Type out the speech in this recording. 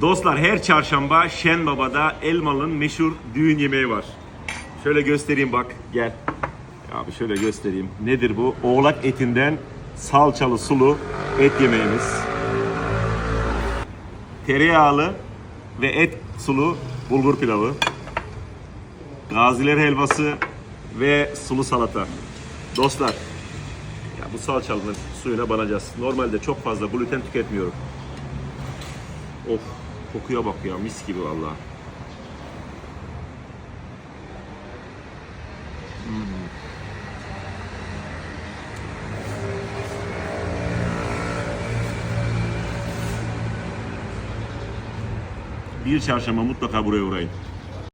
Dostlar her çarşamba Şen Baba'da Elmalı'nın meşhur düğün yemeği var. Şöyle göstereyim bak gel. Abi şöyle göstereyim. Nedir bu? Oğlak etinden salçalı sulu et yemeğimiz. Tereyağlı ve et sulu bulgur pilavı. Gaziler helvası ve sulu salata. Dostlar ya bu salçalının suyuna banacağız. Normalde çok fazla gluten tüketmiyorum. Of kokuya bak ya mis gibi vallahi. Bir çarşamba mutlaka buraya uğrayın.